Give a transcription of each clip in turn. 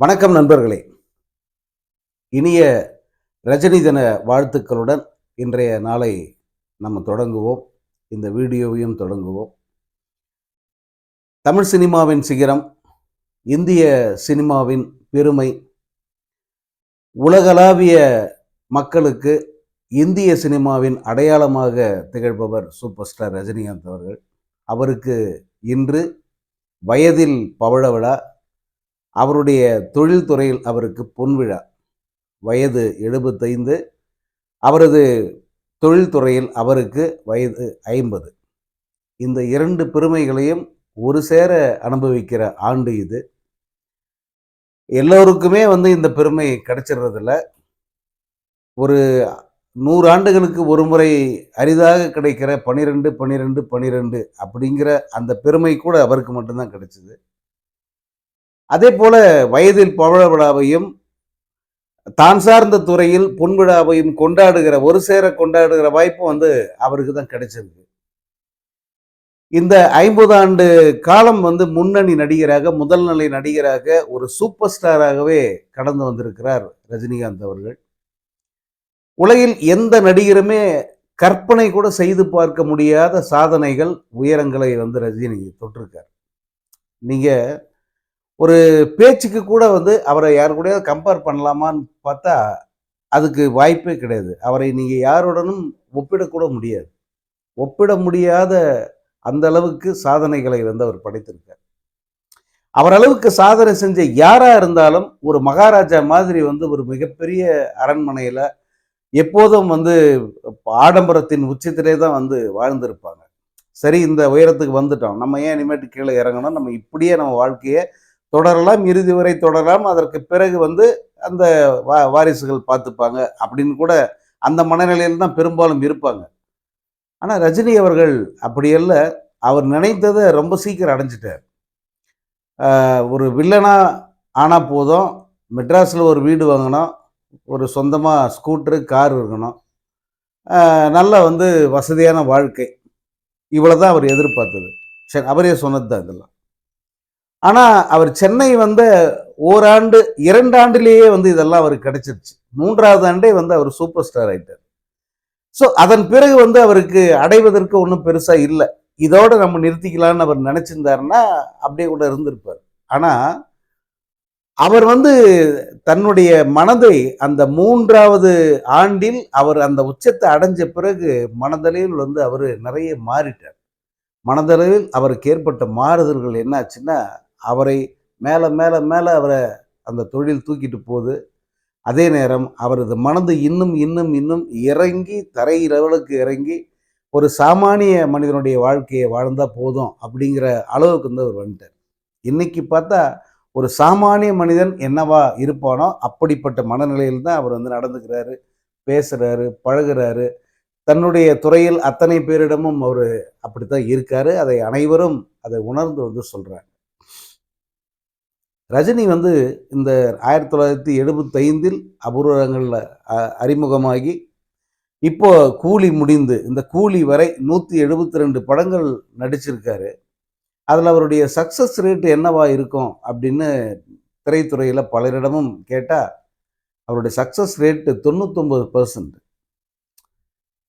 வணக்கம் நண்பர்களே. இனிய ரஜினி தின வாழ்த்துக்களுடன் இன்றைய நாளை நம்ம தொடங்குவோம். இந்த வீடியோவையும் தொடங்குவோம். தமிழ் சினிமாவின் சிகரம் இந்திய சினிமாவின் பெருமை உலகளாவிய மக்களுக்கு இந்திய சினிமாவின் அடையாளமாக திகழ்பவர் சூப்பர் ஸ்டார் ரஜினிகாந்த் அவர்கள். அவருக்கு இன்று வயதில் பவழ விழா அவருடைய தொழில்துறையில் அவருக்கு பொன்விழா. வயது எழுபத்தைந்து. அவரது தொழில்துறையில் அவருக்கு வயது ஐம்பது. இந்த இரண்டு பெருமைகளையும் ஒரு சேர அனுபவிக்கிற ஆண்டு இது. எல்லோருக்குமே வந்து இந்த பெருமை கிடைச்சிடுறதில்ல ஒரு நூறு ஆண்டுகளுக்கு ஒரு முறை அரிதாக கிடைக்கிற பனிரெண்டு பனிரெண்டு பனிரெண்டு அப்படிங்கிற அந்த பெருமை கூட அவருக்கு மட்டும்தான் கிடைச்சிது. அதே போல வயதில் பவழ விழாவையும் தான் சார்ந்த துறையில் பொன்விழாவையும் கொண்டாடுகிற ஒரு சேர கொண்டாடுகிற வாய்ப்பு வந்து அவருக்கு தான் கிடைச்சிருக்கு. இந்த ஐம்பது ஆண்டு காலம் வந்து முன்னணி நடிகராக முதல் நிலை நடிகராக ஒரு சூப்பர் ஸ்டாராகவே கடந்து வந்திருக்கிறார் ரஜினிகாந்த் அவர்கள். உலகில் எந்த நடிகருமே கற்பனை கூட செய்து பார்க்க முடியாத சாதனைகள் உயரங்களை வந்து ரஜினி தொட்டிருக்கார். நீங்க ஒரு பேச்சுக்கு கூட வந்து அவரை யாரு கூட கம்பேர் பண்ணலாமான்னு பார்த்தா அதுக்கு வாய்ப்பே கிடையாது. அவரை நீங்கள் யாருடனும் ஒப்பிடக்கூட முடியாது. ஒப்பிட முடியாத அந்த அளவுக்கு சாதனைகளை வந்து அவர் படைத்திருக்கார். அவர் அளவுக்கு சாதனை செஞ்ச யாரா இருந்தாலும் ஒரு மகாராஜா மாதிரி வந்து ஒரு மிகப்பெரிய அரண்மனையில எப்போதும் வந்து ஆடம்பரத்தின் உச்சத்திலே தான் வந்து வாழ்ந்திருப்பாங்க. சரி இந்த உயரத்துக்கு வந்துட்டோம். நம்ம ஏன் இனிமேட்டு கீழே இறங்கணும்? நம்ம இப்படியே நம்ம வாழ்க்கையை தொடரலாம் இறுதி வரை தொடரலாம். அதற்கு பிறகு வந்து அந்த வா வாரிசுகள் பார்த்துப்பாங்க அப்படின்னு கூட அந்த மனநிலையில் தான் பெரும்பாலும் இருப்பாங்க. ஆனால் ரஜினி அவர்கள் அப்படியல்ல அவர் நினைத்ததை ரொம்ப சீக்கிரம் அடைஞ்சிட்டார். ஒரு வில்லனாக ஆனால் போதும். மெட்ராஸில் ஒரு வீடு வாங்கணும். ஒரு சொந்தமாக ஸ்கூட்ரு கார் இருக்கணும் நல்லா நல்ல வந்து வசதியான வாழ்க்கை. இவ்வளோ தான் அவர் எதிர்பார்த்தது. சரி அவரே சொன்னது தான் இதெல்லாம். ஆனால் அவர் சென்னை வந்த ஓராண்டு இரண்டாண்டுலேயே வந்து இதெல்லாம் அவருக்கு கிடைச்சிருச்சு. மூன்றாவது ஆண்டே வந்து அவர் சூப்பர் ஸ்டார் ஆயிட்டார். ஸோ அதன் பிறகு வந்து அவருக்கு அடைவதற்கு ஒன்றும் பெருசாக இல்லை. இதோட நம்ம நிறுத்திக்கலாம்னு அவர் நினச்சிருந்தாருன்னா அப்படியே கூட இருந்திருப்பார். ஆனால் அவர் வந்து தன்னுடைய மனதை அந்த மூன்றாவது ஆண்டில் அவர் அந்த உச்சத்தை அடைஞ்ச பிறகு மனதளவில் வந்து அவர் நிறைய மாறிட்டார். மனதளவில் அவருக்கு ஏற்பட்ட மாறுதல்கள் என்னாச்சுன்னா அவரை மேலே மேலே மேலே அவரை அந்த தொழில் தூக்கிட்டு போகுது. அதே நேரம் அவரது மனது இன்னும் இன்னும் இன்னும் இறங்கி தரை லெவலுக்கு இறங்கி ஒரு சாமானிய மனிதனுடைய வாழ்க்கையை வாழ்ந்தால் போதும் அப்படிங்கிற அளவுக்கு வந்து அவர் வந்துட்டார். இன்னைக்கு பார்த்தா ஒரு சாமானிய மனிதன் என்னவா இருப்பானோ அப்படிப்பட்ட மனநிலையில் தான் அவர் வந்து நடந்துக்கிறாரு பேசுகிறாரு பழகுறாரு. தன்னுடைய துறையில் அத்தனை பேரிடமும் அவர் அப்படித்தான் இருக்காரு. அதை அனைவரும் அதை உணர்ந்து வந்து சொல்கிறார் ரஜினி வந்து இந்த ஆயிரத்தி தொள்ளாயிரத்தி எழுபத்தைந்தில் அபூர்வங்களில் அறிமுகமாகி இப்போ கூலி முடிந்து இந்த கூலி வரை நூற்றி எழுபத்தி ரெண்டு படங்கள் நடிச்சிருக்காரு. அதில் அவருடைய சக்ஸஸ் ரேட் என்னவா இருக்கும் அப்படின்னு திரைத்துறையில் பலரிடமும் கேட்டால் அவருடைய சக்ஸஸ் ரேட்டு தொண்ணூத்தொம்பது பர்சன்ட்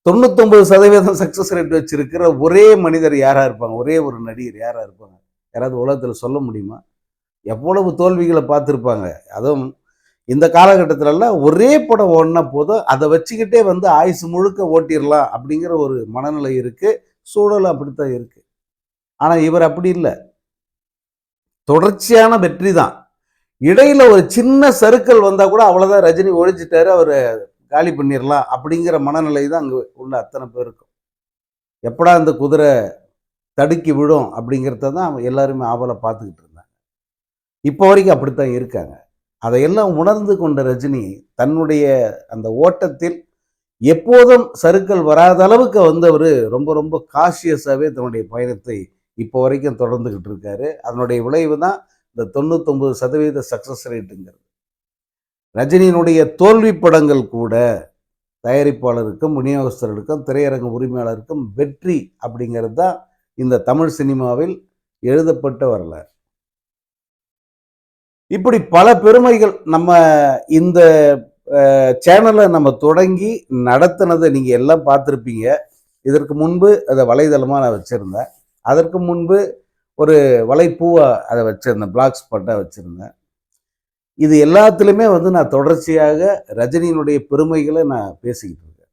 தொண்ணூத்தொம்பது சதவீதம் சக்ஸஸ் ரேட் வச்சிருக்கிற ஒரே மனிதர் யாராக இருப்பாங்க? ஒரே ஒரு நடிகர் யாராக இருப்பாங்க? யாராவது உலகத்தில் சொல்ல முடியுமா? எவ்வளவு தோல்விகளை பார்த்துருப்பாங்க. அதுவும் இந்த காலகட்டத்திலலாம் ஒரே படம் ஓடினா போதும். அதை வச்சுக்கிட்டே வந்து ஆயுசு முழுக்க ஓட்டிடலாம் அப்படிங்கிற ஒரு மனநிலை இருக்குது சூழல் அப்படித்தான் இருக்குது ஆனால் இவர் அப்படி இல்லை. தொடர்ச்சியான வெற்றி தான். இடையில் ஒரு சின்ன சறுக்கல் வந்தால் கூட அவ்வளோதான் ரஜினி ஒழிச்சிட்டாரு அவர் காலி பண்ணிடலாம் அப்படிங்கிற மனநிலை தான் அங்கே உள்ள அத்தனை பேருக்கும். எப்படா அந்த குதிரை தடுக்கி விடும் அப்படிங்கிறத தான் எல்லாருமே ஆவலை பார்த்துக்கிட்டு இப்போ வரைக்கும் அப்படித்தான் இருக்காங்க. அதையெல்லாம் உணர்ந்து கொண்ட ரஜினி தன்னுடைய அந்த ஓட்டத்தில் எப்போதும் சறுக்கல் வராத அளவுக்கு வந்தவர் ரொம்ப ரொம்ப காஷியஸாகவே தன்னுடைய பயணத்தை இப்போ வரைக்கும் தொடர்ந்துக்கிட்டு இருக்காரு. அதனுடைய விளைவு தான் இந்த தொண்ணூத்தொம்பது சதவீத சக்ஸஸ் ரேட்டுங்கிறது ரஜினியினுடைய தோல்வி படங்கள் கூட தயாரிப்பாளருக்கும் விநியோகஸ்தர்களுக்கும் திரையரங்க உரிமையாளருக்கும் வெற்றி அப்படிங்கிறது தான் இந்த தமிழ் சினிமாவில் எழுதப்பட்ட வரலாறு. இப்படி பல பெருமைகள் நம்ம இந்த சேனலை நம்ம தொடங்கி நடத்தினதை நீங்கள் எல்லாம் பார்த்துருப்பீங்க. இதற்கு முன்பு அதை வலைதளமாக நான் வச்சுருந்தேன். அதற்கு முன்பு ஒரு வலைப்பூவாக அதை வச்சுருந்தேன். பிளாக்ஸ் ஸ்பாட்டாக வச்சுருந்தேன். இது எல்லாத்துலேயுமே வந்து நான் தொடர்ச்சியாக ரஜினியினுடைய பெருமைகளை நான் பேசிக்கிட்டு இருக்கேன்.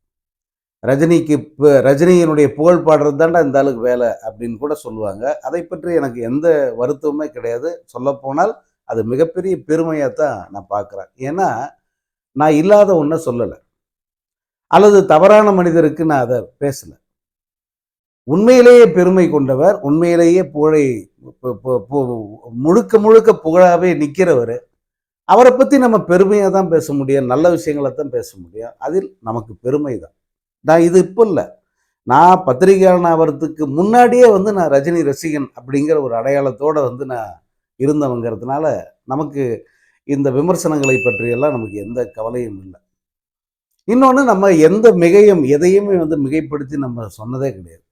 ரஜினிக்கு இப்போ ரஜினியினுடைய புகழ் பாடுறது தாண்டா இந்த ஆளுக்கு வேலை அப்படின்னு கூட சொல்லுவாங்க. அதை பற்றி எனக்கு எந்த வருத்தமுமே கிடையாது. சொல்லப்போனால் அது மிகப்பெரிய பெருமையாக தான் நான் பார்க்குறேன். ஏன்னா நான் இல்லாத ஒன்றை சொல்லலை. அல்லது தவறான மனிதருக்கு நான் அதை பேசலை. உண்மையிலேயே பெருமை கொண்டவர் உண்மையிலேயே புகழை பு- பு- முழுக்க முழுக்க புகழாகவே நிற்கிறவர் அவரை பற்றி நம்ம பெருமையாக தான் பேச முடியும் நல்ல விஷயங்களை தான் பேச முடியும். அதில் நமக்கு பெருமை தான். நான் இது இப்போ இல்லை. நான் பத்திரிகையாளன் ஆகிறதுக்கு முன்னாடியே வந்து நான் ரஜினி ரசிகன் அப்படிங்கிற ஒரு அடையாளத்தோடு வந்து நான் இருந்தவங்கிறதுனால நமக்கு இந்த விமர்சனங்களை பற்றியெல்லாம் நமக்கு எந்த கவலையும் இல்லை. இன்னொன்று நம்ம எந்த மிகையும் எதையுமே வந்து மிகைப்படுத்தி நம்ம சொன்னதே கிடையாது.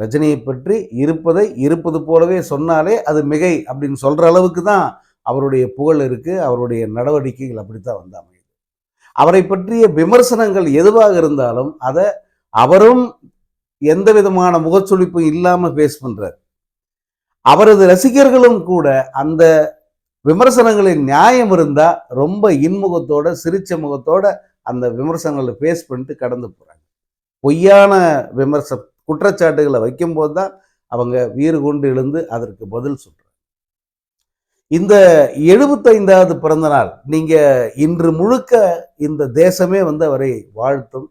ரஜினியை பற்றி இருப்பதை இருப்பது போலவே சொன்னாலே அது மிகை அப்படின்னு சொல்கிற அளவுக்கு தான் அவருடைய புகழ் இருக்குது அவருடைய நடவடிக்கைகள் அப்படித்தான் வந்து அமையுது. அவரை பற்றிய விமர்சனங்கள் எதுவாக இருந்தாலும் அதை அவரும் எந்த விதமான முகச்சொலிப்பும் இல்லாமல் பேஸ் பண்ணுறார் அவரது ரசிகர்களும் கூட அந்த விமர்சனங்களின் நியாயம் இருந்தால் ரொம்ப இன்முகத்தோட சிரிச்ச முகத்தோட அந்த விமர்சனங்களை ஃபேஸ் பண்ணிட்டு கடந்து போறாங்க. பொய்யான விமர்ச குற்றச்சாட்டுகளை வைக்கும்போது தான் அவங்க வீறு கொண்டு எழுந்து அதற்கு பதில் சொல்றாங்க. இந்த எழுபத்தைந்தாவது பிறந்த நாள் நீங்க இன்று முழுக்க இந்த தேசமே வந்து அவரை வாழ்த்தும்.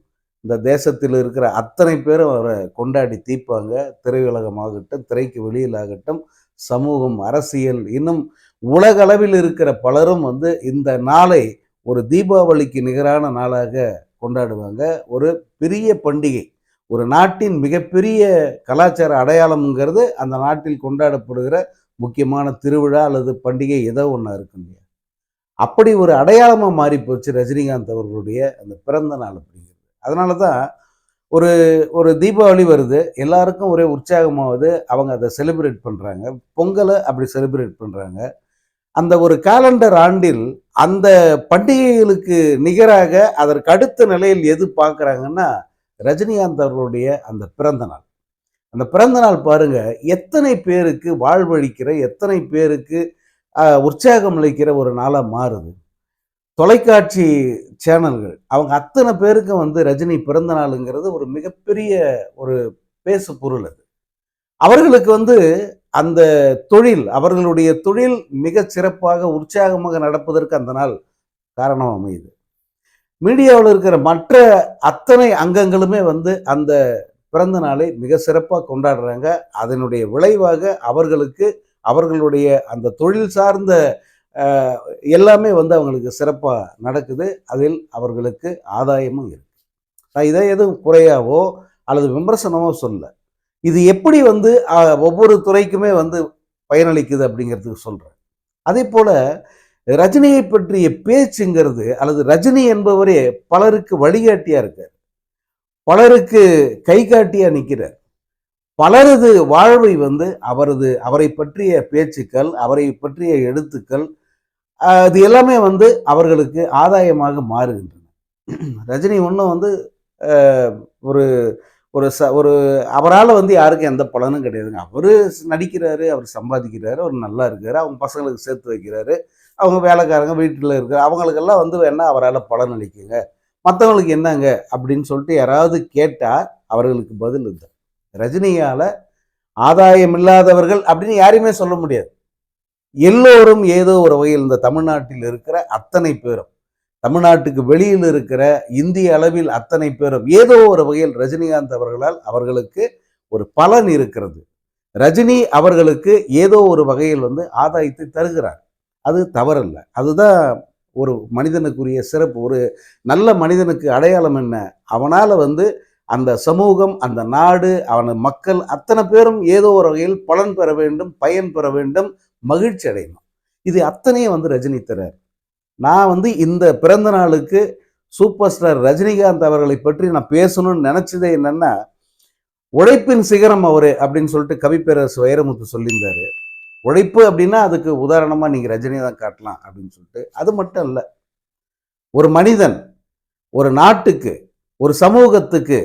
இந்த தேசத்தில் இருக்கிற அத்தனை பேரும் அவரை கொண்டாடி தீர்ப்பாங்க. திரையுலகமாகட்டும் திரைக்கு வெளியிலாகட்டும் சமூகம் அரசியல் இன்னும் உலகளவில் இருக்கிற பலரும் வந்து இந்த நாளை ஒரு தீபாவளிக்கு நிகரான நாளாக கொண்டாடுவாங்க. ஒரு பெரிய பண்டிகை. ஒரு நாட்டின் மிகப்பெரிய கலாச்சார அடையாளம்ங்கிறது அந்த நாட்டில் கொண்டாடப்படுகிற முக்கியமான திருவிழா அல்லது பண்டிகை ஏதோ ஒன்றா இருக்கும் இல்லையா அப்படி ஒரு அடையாளமாக மாறி போச்சு ரஜினிகாந்த் அவர்களுடைய அந்த பிறந்த நாள் அப்படிங்கிறது அதனால தான் ஒரு ஒரு தீபாவளி வருது எல்லாருக்கும் ஒரே உற்சாகமாகுது அவங்க அதை செலிப்ரேட் பண்ணுறாங்க பொங்கலை அப்படி செலிப்ரேட் பண்ணுறாங்க அந்த ஒரு காலண்டர் ஆண்டில் அந்த பண்டிகைகளுக்கு நிகராக அதற்கு அடுத்த நிலையில் எது பார்க்குறாங்கன்னா ரஜினிகாந்த் அவர்களுடைய அந்த பிறந்த நாள். அந்த பிறந்த நாள் பாருங்க எத்தனை பேருக்கு வாழ்வழிக்கிற எத்தனை பேருக்கு உற்சாகம் அளிக்கிற ஒரு நாளாக மாறுது. தொலைக்காட்சி சேனல்கள். அவங்க அத்தனை பேருக்கு வந்து ரஜினி பிறந்த நாளுங்கிறது ஒரு மிகப்பெரிய ஒரு பேசு பொருள் அது. அவர்களுக்கு வந்து அந்த தொழில் அவர்களுடைய தொழில் மிக சிறப்பாக உற்சாகமாக நடப்பதற்கு அந்த நாள் காரணம் அமையுது. மீடியாவில் இருக்கிற மற்ற அத்தனை அங்கங்களுமே வந்து அந்த பிறந்த நாளை மிக சிறப்பாக கொண்டாடுறாங்க. அதனுடைய விளைவாக அவர்களுக்கு அவர்களுடைய அந்த தொழில் சார்ந்த எல்லாமே வந்து அவங்களுக்கு சிறப்பாக நடக்குது. அதில் அவர்களுக்கு ஆதாயமும் இருக்கு. நான் இதை எதுவும் குறையாவோ அல்லது விமர்சனமோ சொல்ல இது எப்படி வந்து ஒவ்வொரு துறைக்குமே வந்து பயனளிக்குது அப்படிங்கிறதுக்கு சொல்கிறேன் அதே போல் ரஜினியை பற்றிய பேச்சுங்கிறது அல்லது ரஜினி என்பவரே பலருக்கு வழிகாட்டியாக இருக்கார். பலருக்கு கை காட்டியாக நிற்கிறார் பலரது வாழ்வை வந்து அவரது அவரை பற்றிய பேச்சுக்கள் அவரை பற்றிய எழுத்துக்கள் அது இது எல்லாமே வந்து அவர்களுக்கு ஆதாயமாக மாறுகின்றன. ரஜினி ஒன்றும் வந்து ஒரு ஒரு ச ஒரு அவரால் வந்து யாருக்கும் எந்த பலனும் கிடையாதுங்க. அவர் நடிக்கிறாரு அவர் சம்பாதிக்கிறாரு அவர் நல்லா இருக்காரு அவங்க பசங்களுக்கு சேர்த்து வைக்கிறாரு அவங்க வேலைக்காரங்க வீட்டில் இருக்கிற அவங்களுக்கெல்லாம் வந்து என்ன அவரால் பலன் அளிக்குங்க. மற்றவங்களுக்கு என்னங்க அப்படின்னு சொல்லிட்டு யாராவது கேட்டால் அவர்களுக்கு பதில் இல்லை ரஜினியால் ஆதாயம் இல்லாதவர்கள் அப்படின்னு யாரையுமே சொல்ல முடியாது. எல்லோரும் ஏதோ ஒரு வகையில் இந்த தமிழ்நாட்டில் இருக்கிற அத்தனை பேரும் தமிழ்நாட்டுக்கு வெளியில் இருக்கிற இந்திய அளவில் அத்தனை பேரும் ஏதோ ஒரு வகையில் ரஜினிகாந்த் அவர்களால் அவர்களுக்கு ஒரு பலன் இருக்கிறது. ரஜினி அவர்களுக்கு ஏதோ ஒரு வகையில் வந்து ஆதாயத்தை தருகிறார். அது தவறல்ல. அதுதான் ஒரு மனிதனுக்குரிய சிறப்பு. ஒரு நல்ல மனிதனுக்கு அடையாளம் என்ன? அவனால் வந்து அந்த சமூகம் அந்த நாடு அவன மக்கள் அத்தனை பேரும் ஏதோ ஒரு வகையில் பலன் பெற வேண்டும் பயன் பெற வேண்டும் மகிழ்ச்சி அடையணும். இது அத்தனையும் வந்து ரஜினி தரார் நான் வந்து இந்த பிறந்த நாளுக்கு சூப்பர் ஸ்டார் ரஜினிகாந்த் அவர்களை பற்றி நான் பேசணும்னு நினச்சதே என்னன்னா உழைப்பின் சிகரம் அவர் அப்படின்னு சொல்லிட்டு கவிப்பேரரசு வைரமுத்து சொல்லியிருந்தார். உழைப்பு அப்படின்னா அதுக்கு உதாரணமாக நீங்கள் ரஜினி தான் காட்டலாம் அப்படின்னு சொல்லிட்டு. அது மட்டும் இல்லை. ஒரு மனிதன் ஒரு நாட்டுக்கு ஒரு சமூகத்துக்கு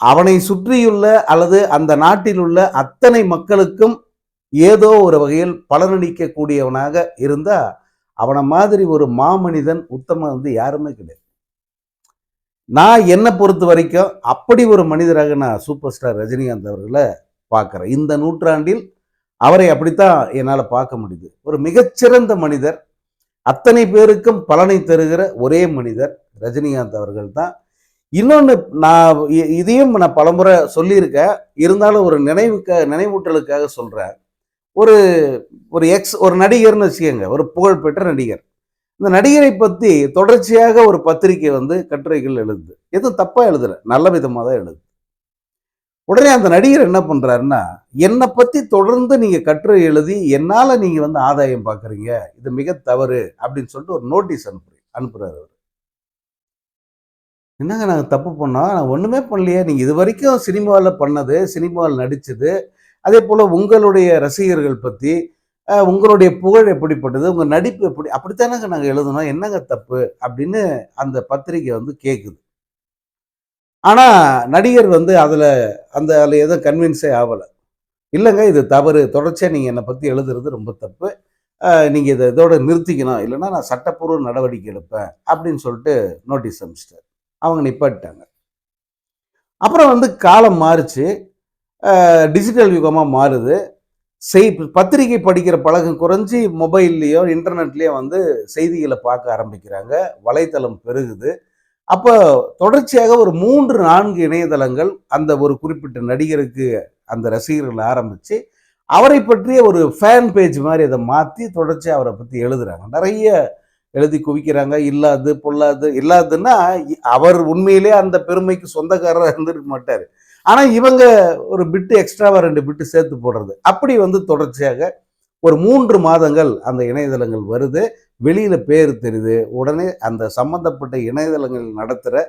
அவனை சுற்றியுள்ள அல்லது அந்த நாட்டில் உள்ள அத்தனை மக்களுக்கும் ஏதோ ஒரு வகையில் பலனளிக்கக்கூடியவனாக இருந்தா அவனை மாதிரி ஒரு மாமனிதன் உத்தமன் வந்து யாருமே கிடையாது. நான் என்னை பொறுத்த வரைக்கும் அப்படி ஒரு மனிதராக நான் சூப்பர் ஸ்டார் ரஜினிகாந்த் அவர்களை பார்க்குறேன். இந்த நூற்றாண்டில் அவரை அப்படித்தான் என்னால் பார்க்க முடியுது. ஒரு மிகச்சிறந்த மனிதர் அத்தனை பேருக்கும் பலனை தருகிற ஒரே மனிதர் ரஜினிகாந்த் அவர்கள் தான் இன்னொன்று நான் இ- இதையும் நான் பலமுறை சொல்லியிருக்கேன். இருந்தாலும் ஒரு நினைவுக்க நினைவூட்டலுக்காக சொல்கிறேன் ஒரு ஒரு எக்ஸ் ஒரு நடிகர்னு வச்சுக்கோங்க ஒரு புகழ்பெற்ற நடிகர். இந்த நடிகரை பற்றி தொடர்ச்சியாக ஒரு பத்திரிக்கை வந்து கட்டுரைகள் எழுதுது. எதுவும் தப்பாக எழுதலை நல்ல விதமாக தான் எழுது. உடனே அந்த நடிகர் என்ன பண்ணுறாருன்னா என்னை பற்றி தொடர்ந்து நீங்கள் கட்டுரை எழுதி என்னால் நீங்கள் வந்து ஆதாயம் பார்க்குறீங்க இது மிக தவறு அப்படின்னு சொல்லிட்டு ஒரு நோட்டீஸ் அனுப்புறீங்க அனுப்புகிறார் அவர். என்னங்க நாங்கள் தப்பு பண்ணோம்? நான் ஒன்றுமே பண்ணலையே நீங்கள் இது வரைக்கும் சினிமாவில் பண்ணது சினிமாவில் நடித்தது அதே போல் உங்களுடைய ரசிகர்கள் பற்றி உங்களுடைய புகழ் எப்படிப்பட்டது உங்கள் நடிப்பு எப்படி அப்படித்தானங்க நாங்கள் எழுதணும் என்னங்க தப்பு அப்படின்னு அந்த பத்திரிக்கை வந்து கேட்குது ஆனால் நடிகர் வந்து அதில் அந்த அதில் எதுவும் கன்வின்ஸே ஆகலை. இல்லைங்க இது தவறு தொடர்ச்சியாக நீங்கள் என்னை பற்றி எழுதுறது ரொம்ப தப்பு. நீங்கள் இதை இதோட நிறுத்திக்கணும் இல்லைன்னா நான் சட்டப்பூர்வ நடவடிக்கை எடுப்பேன் அப்படின்னு சொல்லிட்டு நோட்டீஸ் அனுப்பிச்சிட்டார் அவங்க நிப்பாட்டாங்க அப்புறம் வந்து காலம் மாறிச்சு. டிஜிட்டல் யுகமாக மாறுது. செய் பத்திரிகை படிக்கிற பழக்கம் குறைஞ்சி மொபைல்லையோ இன்டர்நெட்லேயோ வந்து செய்திகளை பார்க்க ஆரம்பிக்கிறாங்க. வலைத்தளம் பெருகுது. அப்போ தொடர்ச்சியாக ஒரு மூன்று நான்கு இணையதளங்கள் அந்த ஒரு குறிப்பிட்ட நடிகருக்கு அந்த ரசிகர்கள் ஆரம்பித்து அவரை பற்றிய ஒரு ஃபேன் பேஜ் மாதிரி அதை மாற்றி தொடர்ச்சியாக அவரை பற்றி எழுதுறாங்க. நிறைய எழுதி குவிக்கிறாங்க. இல்லாது பொல்லாது இல்லாதுன்னா இ- அவர் உண்மையிலே அந்த பெருமைக்கு சொந்தக்காரராக இருந்திருக்க மாட்டார். ஆனால் இவங்க ஒரு பிட்டு எக்ஸ்ட்ராவாக ரெண்டு பிட்டு சேர்த்து போடுறது. அப்படி வந்து தொடர்ச்சியாக ஒரு மூன்று மாதங்கள் அந்த இணையதளங்கள் வருது. வெளியில் பேர் தெரியுது. உடனே அந்த சம்மந்தப்பட்ட இணையதளங்கள் நடத்துகிற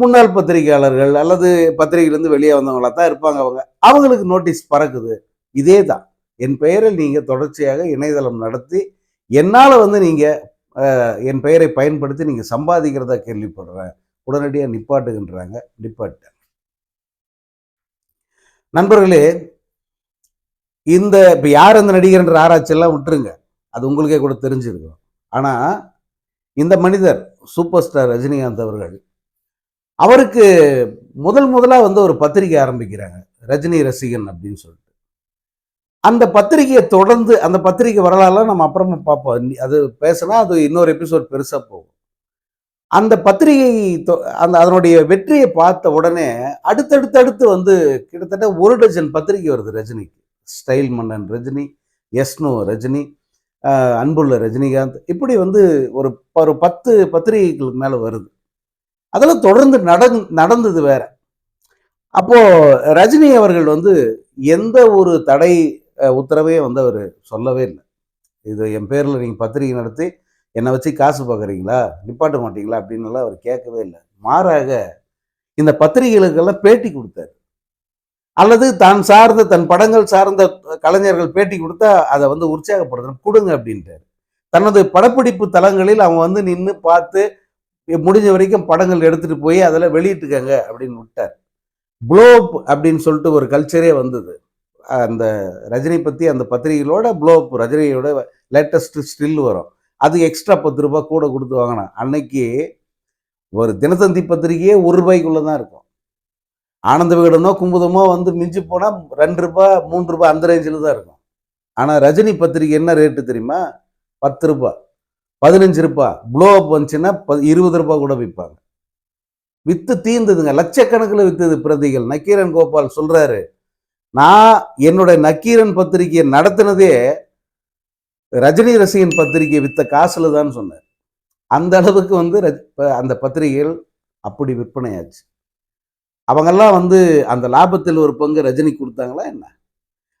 முன்னாள் பத்திரிகையாளர்கள் அல்லது பத்திரிகையிலேருந்து வெளியே வந்தவங்களா தான் இருப்பாங்க அவங்க. அவங்களுக்கு நோட்டீஸ் பறக்குது. இதே தான் என் பெயரில் நீங்கள் தொடர்ச்சியாக இணையதளம் நடத்தி என்னால் வந்து நீங்கள் என் பெயரை பயன்படுத்தி நீங்கள் சம்பாதிக்கிறதா கேள்விப்படுறேன். உடனடியாக நிப்பாட்டுகின்றாங்க நிப்பாட்டு. நண்பர்களே இந்த இப்போ யார் அந்த நடிகர்ன்ற ஆராய்ச்சியெல்லாம் விட்டுருங்க. அது உங்களுக்கே கூட தெரிஞ்சிருக்கும். ஆனால் இந்த மனிதர் சூப்பர் ஸ்டார் ரஜினிகாந்த் அவர்கள் அவருக்கு முதல் முதலாக வந்து ஒரு பத்திரிகை ஆரம்பிக்கிறாங்க. ரஜினி ரசிகன் அப்படின்னு சொல்லிட்டு. அந்த பத்திரிகையை தொடர்ந்து அந்த பத்திரிகை வரலாறுலாம் நம்ம அப்புறமா பார்ப்போம். அது பேசினா அது இன்னொரு எபிசோட் பெருசாக போகும். அந்த பத்திரிகை தொ- அந்த அதனுடைய வெற்றியை பார்த்த உடனே அடுத்தடுத்து அடுத்து வந்து கிட்டத்தட்ட ஒரு டஜன் பத்திரிகை வருது ரஜினிக்கு ஸ்டைல் மன்னன் ரஜினி எஸ்னோ ரஜினி அன்புள்ள ரஜினிகாந்த். இப்படி வந்து ஒரு ஒரு பத்து பத்திரிகைகளுக்கு மேலே வருது. அதெல்லாம் தொடர்ந்து நடந் நடந்தது வேற. அப்போது ரஜினி அவர்கள் வந்து எந்த ஒரு தடை உத்தரவையும் வந்து அவர் சொல்லவே இல்லை. இது என் பேரில் நீங்கள் பத்திரிகை நடத்தி என்னை வச்சு காசு பார்க்குறீங்களா? நிப்பாட்ட மாட்டீங்களா? அப்படின்னுலாம் அவர் கேட்கவே இல்லை. மாறாக இந்த பத்திரிகைகளுக்கெல்லாம் பேட்டி கொடுத்தாரு. அல்லது தான் சார்ந்த தன் படங்கள் சார்ந்த கலைஞர்கள் பேட்டி கொடுத்தா அதை வந்து உற்சாகப்படுத்தணும். கொடுங்க அப்படின்ட்டார். தனது படப்பிடிப்பு தளங்களில் அவங்க வந்து நின்று பார்த்து முடிஞ்ச வரைக்கும் படங்கள் எடுத்துட்டு போய் அதில் வெளியிட்டுக்கங்க அப்படின்னு விட்டார். ப்ளோப் அப்படின்னு சொல்லிட்டு ஒரு கல்ச்சரே வந்தது. அந்த ரஜினி பற்றி அந்த பத்திரிகைகளோட ப்ளோப் ரஜினியோட லேட்டஸ்ட் ஸ்டில் வரும். அது எக்ஸ்ட்ரா பத்து ரூபாய் கூட கொடுத்து வாங்கினேன் அன்னைக்கு ஒரு தினத்தந்தி பத்திரிகையே ஒரு ரூபாய்க்குள்ளே தான் இருக்கும். ஆனந்த விகடனோ கும்புதமோ வந்து மிஞ்சி போனால் ரெண்டு ரூபாய் மூன்று ரூபாய் அந்த ரேஞ்சில் தான் இருக்கும். ஆனால் ரஜினி பத்திரிகை என்ன ரேட்டு தெரியுமா? பத்து ரூபாய் பதினஞ்சு ரூபாய். ப்ளோ அப் வந்துச்சுன்னா ப- இருபது ரூபாய் கூட விற்பாங்க. வித்து தீர்ந்ததுங்க. லட்சக்கணக்கில் வித்தது பிரதிகள். நக்கீரன் கோபால் சொல்றாரு நான் என்னுடைய நக்கீரன் பத்திரிகையை நடத்தினதே ரஜினி ரசிகன் பத்திரிகை வித்த காசுல தான் சொன்னார். அந்த அளவுக்கு வந்து ரஜ்- ப- அந்த பத்திரிகைகள் அப்படி விற்பனையாச்சு. அவங்கெல்லாம் வந்து அந்த லாபத்தில் ஒரு பங்கு ரஜினி கொடுத்தாங்களா என்ன?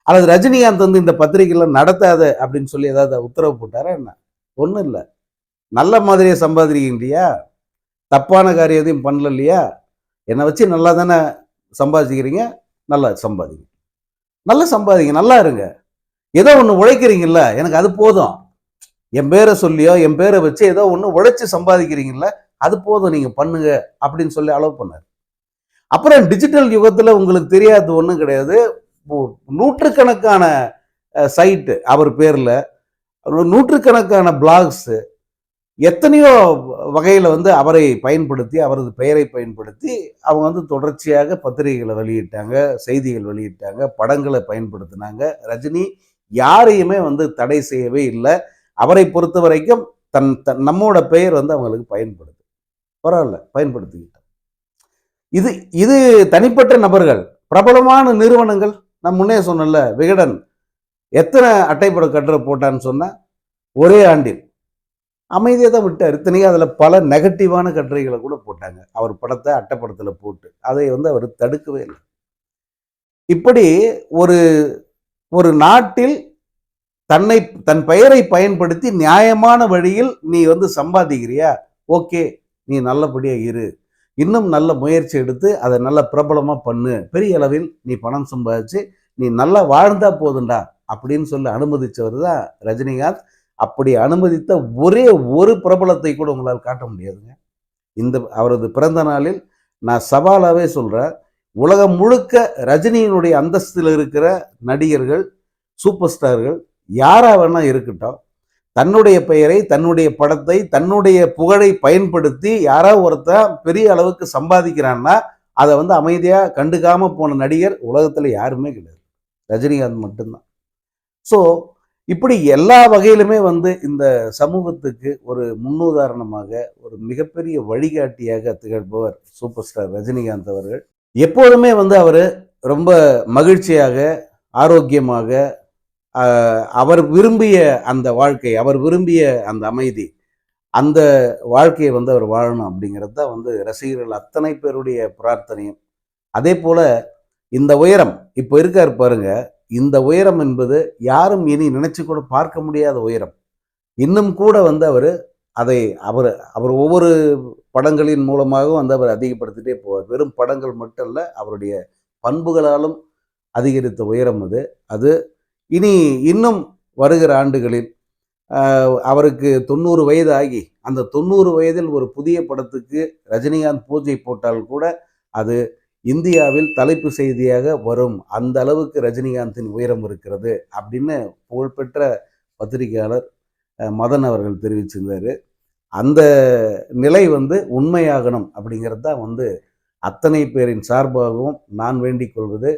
அல்லது ரஜினிகாந்த் வந்து இந்த பத்திரிகைலாம் நடத்தாத அப்படின்னு சொல்லி ஏதாவது உத்தரவு போட்டாரா என்ன? ஒன்றும் இல்லை. நல்ல மாதிரியே சம்பாதிக்கிறீங்க இல்லையா தப்பான காரியம் எதையும் பண்ணல இல்லையா என்னை வச்சு நல்லா தானே சம்பாதிக்கிறீங்க? நல்லா சம்பாதிங்க. நல்லா சம்பாதிங்க. நல்லா இருங்க. ஏதோ ஒன்று உழைக்கிறீங்கல்ல எனக்கு அது போதும். என் பேரை சொல்லியோ என் பேரை வச்சு ஏதோ ஒன்று உழைச்சி சம்பாதிக்கிறீங்கல்ல அது போதும் நீங்கள் பண்ணுங்க அப்படின்னு சொல்லி அலோவ் பண்ணார். அப்புறம் டிஜிட்டல் யுகத்தில் உங்களுக்கு தெரியாத ஒன்றும் கிடையாது. நூற்றுக்கணக்கான சைட்டு அவர் பேரில். நூற்றுக்கணக்கான பிளாக்ஸு எத்தனையோ வகையில் வந்து அவரை பயன்படுத்தி அவரது பெயரை பயன்படுத்தி அவங்க வந்து தொடர்ச்சியாக பத்திரிகைகளை வெளியிட்டாங்க செய்திகள் வெளியிட்டாங்க படங்களை பயன்படுத்தினாங்க. ரஜினி யாரையுமே வந்து தடை செய்யவே இல்லை. அவரை பொறுத்த வரைக்கும் தன் தன் நம்மோட பெயர் வந்து அவங்களுக்கு பயன்படுது. பரவாயில்ல பயன்படுத்திக்கிட்டோம். இது இது தனிப்பட்ட நபர்கள். பிரபலமான நிறுவனங்கள் நான் முன்னே சொன்னல விகடன். எத்தனை அட்டைப்பட கட்டுரை போட்டான்னு சொன்னால் ஒரே ஆண்டில். அமைதியாக தான் விட்டார். இத்தனைக்கும் அதில் பல நெகட்டிவான கட்டுரைகளை கூட போட்டாங்க. அவர் படத்தை அட்டைப்படத்தில் போட்டு அதை வந்து அவர் தடுக்கவே இல்லை. இப்படி ஒரு ஒரு நாட்டில் தன்னை தன் பெயரை பயன்படுத்தி நியாயமான வழியில் நீ வந்து சம்பாதிக்கிறியா? ஓகே நீ நல்லபடியாக இரு. இன்னும் நல்ல முயற்சி எடுத்து அதை நல்ல பிரபலமாக பண்ணு. பெரிய அளவில் நீ பணம் சம்பாதிச்சு நீ நல்லா வாழ்ந்தா போதுண்டா அப்படின்னு சொல்லி அனுமதித்தவர் தான் ரஜினிகாந்த். அப்படி அனுமதித்த ஒரே ஒரு பிரபலத்தை கூட உங்களால் காட்ட முடியாதுங்க. இந்த அவரது பிறந்த நாளில் நான் சவாலாகவே சொல்கிறேன் உலகம் முழுக்க ரஜினியினுடைய அந்தஸ்தில் இருக்கிற நடிகர்கள் சூப்பர் ஸ்டார்கள் யாரா வேணா இருக்கட்டும். தன்னுடைய பெயரை தன்னுடைய படத்தை தன்னுடைய புகழை பயன்படுத்தி யாரோ ஒருத்தன் பெரிய அளவுக்கு சம்பாதிக்கிறான்னா அதை வந்து அமைதியாக கண்டுக்காம போன நடிகர் உலகத்தில் யாருமே கிடையாது. ரஜினிகாந்த் மட்டும்தான். ஸோ இப்படி எல்லா வகையிலுமே வந்து இந்த சமூகத்துக்கு ஒரு முன்னுதாரணமாக ஒரு மிகப்பெரிய வழிகாட்டியாக திகழ்பவர் சூப்பர் ஸ்டார் ரஜினிகாந்த் அவர்கள். எப்போதுமே வந்து அவர் ரொம்ப மகிழ்ச்சியாக ஆரோக்கியமாக அவர் விரும்பிய அந்த வாழ்க்கை அவர் விரும்பிய அந்த அமைதி அந்த வாழ்க்கையை வந்து அவர் வாழணும் அப்படிங்கிறது தான் வந்து ரசிகர்கள் அத்தனை பேருடைய பிரார்த்தனையும். அதே போல் இந்த உயரம் இப்போ இருக்கார் பாருங்க இந்த உயரம் என்பது யாரும் இனி நினைச்சு கூட பார்க்க முடியாத உயரம். இன்னும் கூட வந்து அவர் அதை அவர் அவர் ஒவ்வொரு படங்களின் மூலமாகவும் வந்து அவர் அதிகப்படுத்திட்டே போவார். வெறும் படங்கள் மட்டும் இல்ல அவருடைய பண்புகளாலும் அதிகரித்த உயரம் அது. அது இனி இன்னும் வருகிற ஆண்டுகளில் அவருக்கு தொண்ணூறு வயது ஆகி அந்த தொண்ணூறு வயதில் ஒரு புதிய படத்துக்கு ரஜினிகாந்த் பூஜை போட்டால் கூட அது இந்தியாவில் தலைப்பு செய்தியாக வரும். அந்த அளவுக்கு ரஜினிகாந்தின் உயரம் இருக்கிறது அப்படின்னு புகழ்பெற்ற பத்திரிகையாளர் மதன் அவர்கள் தெரிவிச்சிருந்தார். அந்த நிலை வந்து உண்மையாகணும் அப்படிங்கிறது தான் வந்து அத்தனை பேரின் சார்பாகவும் நான் வேண்டிக் கொள்வது.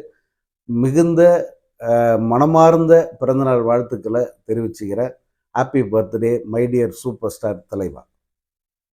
மிகுந்த மனமார்ந்த பிறந்தநாள் வாழ்த்துக்களை தெரிவிச்சுக்கிறேன். Happy birthday my dear super star தலைவா.